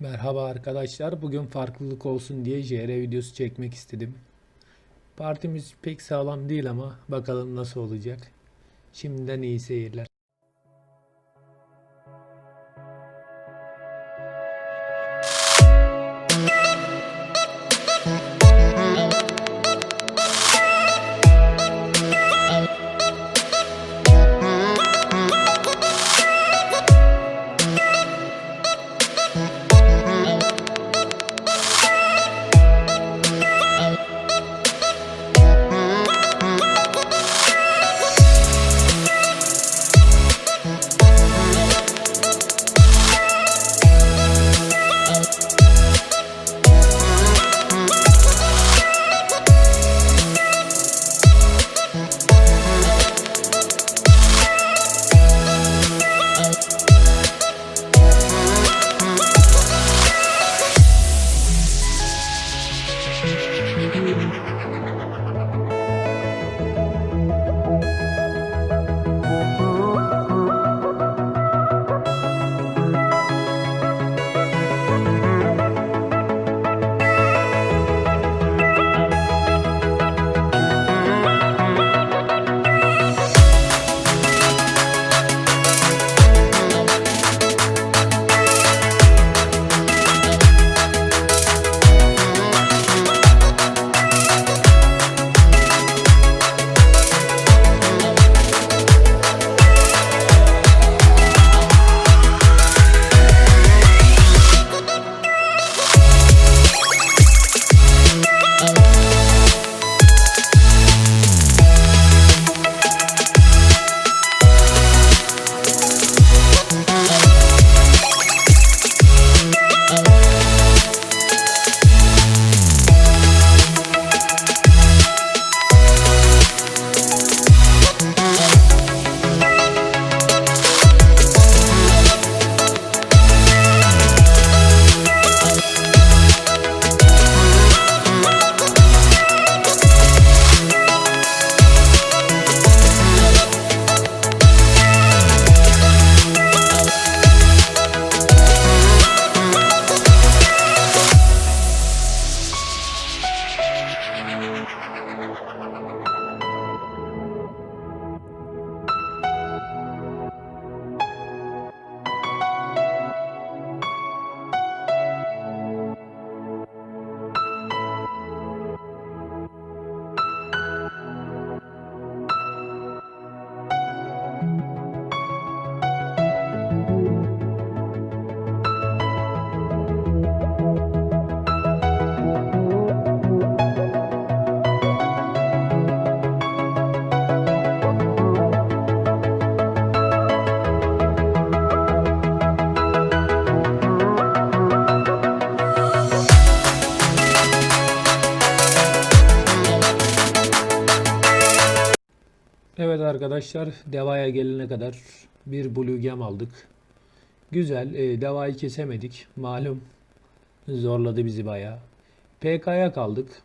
Merhaba arkadaşlar. Bugün farklılık olsun diye JR videosu çekmek istedim. Partimiz pek sağlam değil ama bakalım nasıl olacak. Şimdiden iyi seyirler. Arkadaşlar devaya gelene kadar bir blue aldık. Güzel. e, devayı kesemedik. Malum zorladı bizi bayağı. PK'ya kaldık.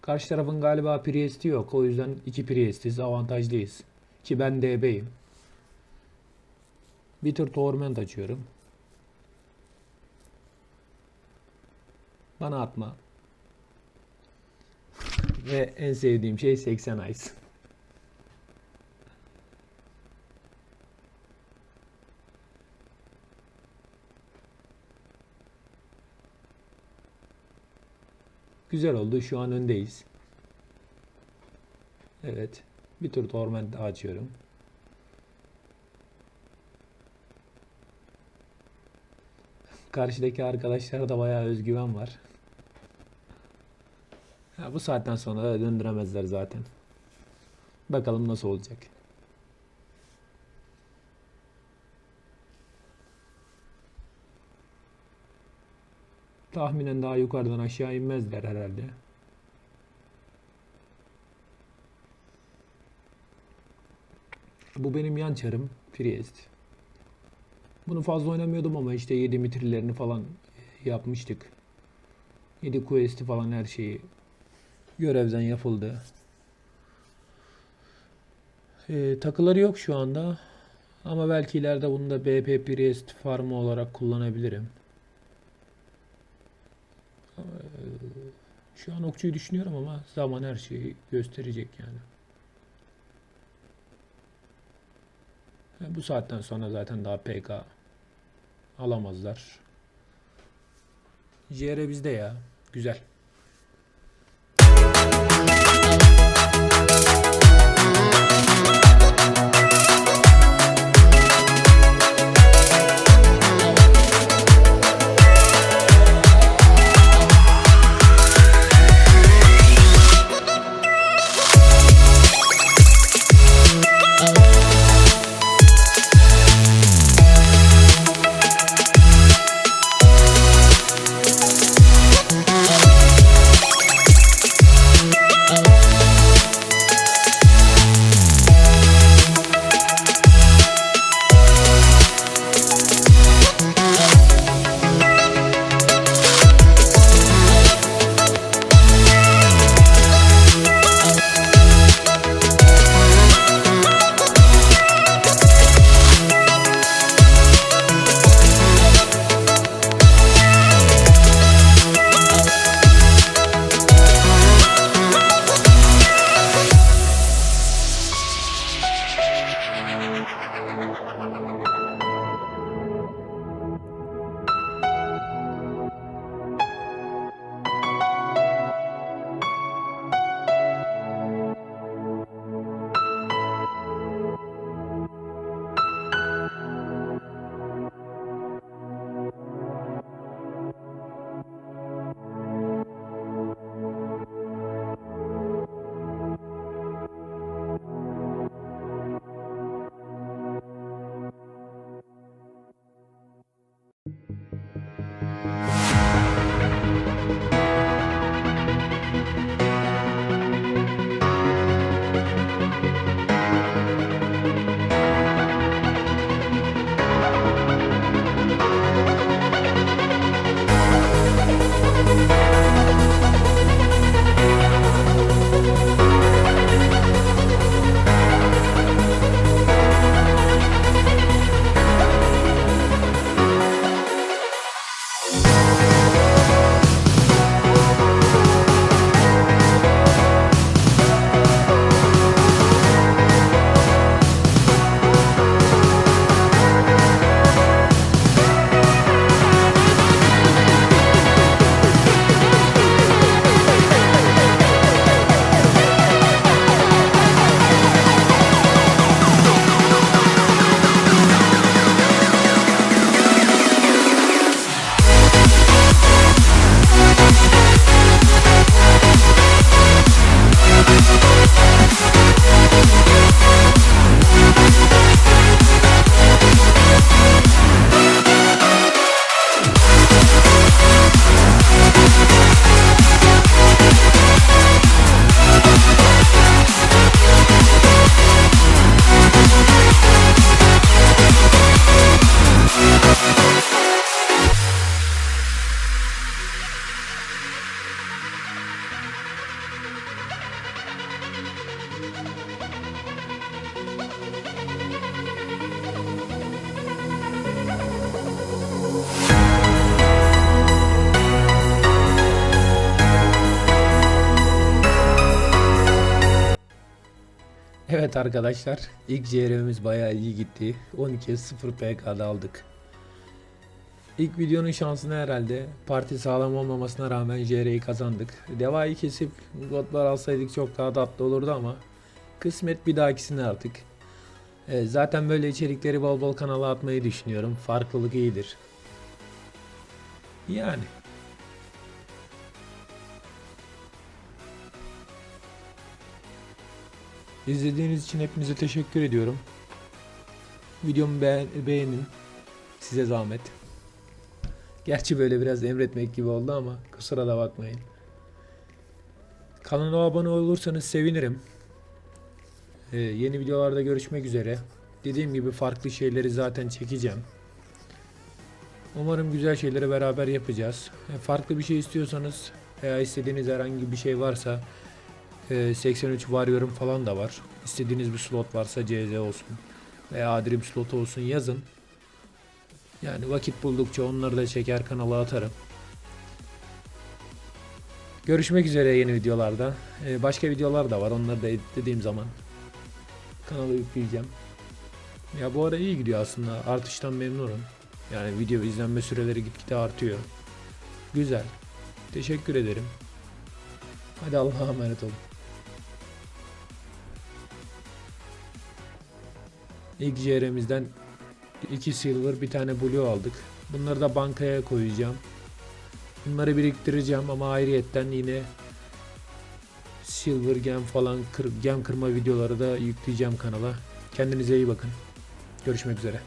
Karşı tarafın galiba Priest'i yok. O yüzden iki Priest'iz. Avantajlıyız. Ki ben DB'yim. Bir tür Torment açıyorum. Bana atma. Ve en sevdiğim şey 80 Ice. Güzel oldu. Şu an öndeyiz. Evet. Bir tur torment açıyorum. Karşıdaki arkadaşlarda bayağı özgüven var. Ya bu saatten sonra da döndüremezler zaten. Bakalım nasıl olacak. Tahminen daha yukarıdan aşağı inmezler herhalde. Bu benim yan çarım. Priest. Bunu fazla oynamıyordum ama işte 7 mitrillerini falan yapmıştık. 7 quest'i falan her şeyi görevden yapıldı. Ee, takıları yok şu anda. Ama belki ileride bunu da BP Priest farmı olarak kullanabilirim. Şu an okçuyu düşünüyorum ama zaman her şeyi gösterecek yani. Ha, Bu saatten sonra zaten daha PK alamazlar. JR bizde ya. Güzel. Evet arkadaşlar ilk CR'miz bayağı iyi gitti. 12'ye 0 PK'da aldık. İlk videonun şansına herhalde parti sağlam olmamasına rağmen JR'yi kazandık. Devayı kesip godlar alsaydık çok daha tatlı olurdu ama kısmet bir dahakisine artık. Ee, zaten böyle içerikleri bol bol kanala atmayı düşünüyorum. Farklılık iyidir. Yani. İzlediğiniz için hepinize teşekkür ediyorum. Videomu beğen- beğenin. Size zahmet. Gerçi böyle biraz emretmek gibi oldu ama kusura da bakmayın. Kanala abone olursanız sevinirim. Ee, yeni videolarda görüşmek üzere. Dediğim gibi farklı şeyleri zaten çekeceğim. Umarım güzel şeyleri beraber yapacağız. E, Farklı bir şey istiyorsanız veya istediğiniz herhangi bir şey varsa e, 83 Warrior'ım falan da var. İstediğiniz bir slot varsa CZ olsun veya Adrim slotu olsun yazın. Yani vakit buldukça onları da çeker kanala atarım. Görüşmek üzere yeni videolarda. Ee, başka videolar da var. Onları da editlediğim zaman kanala yükleyeceğim. Ya bu ara iyi gidiyor aslında. Artıştan memnunum. Yani video izlenme süreleri gitgide artıyor. Güzel. Teşekkür ederim. Hadi Allah'a emanet olun. İlk CR'mizden 2 silver bir tane blue aldık. Bunları da bankaya koyacağım. Bunları biriktireceğim ama ayrıyetten yine silver gem falan kır, gem kırma videoları da yükleyeceğim kanala. Kendinize iyi bakın. Görüşmek üzere.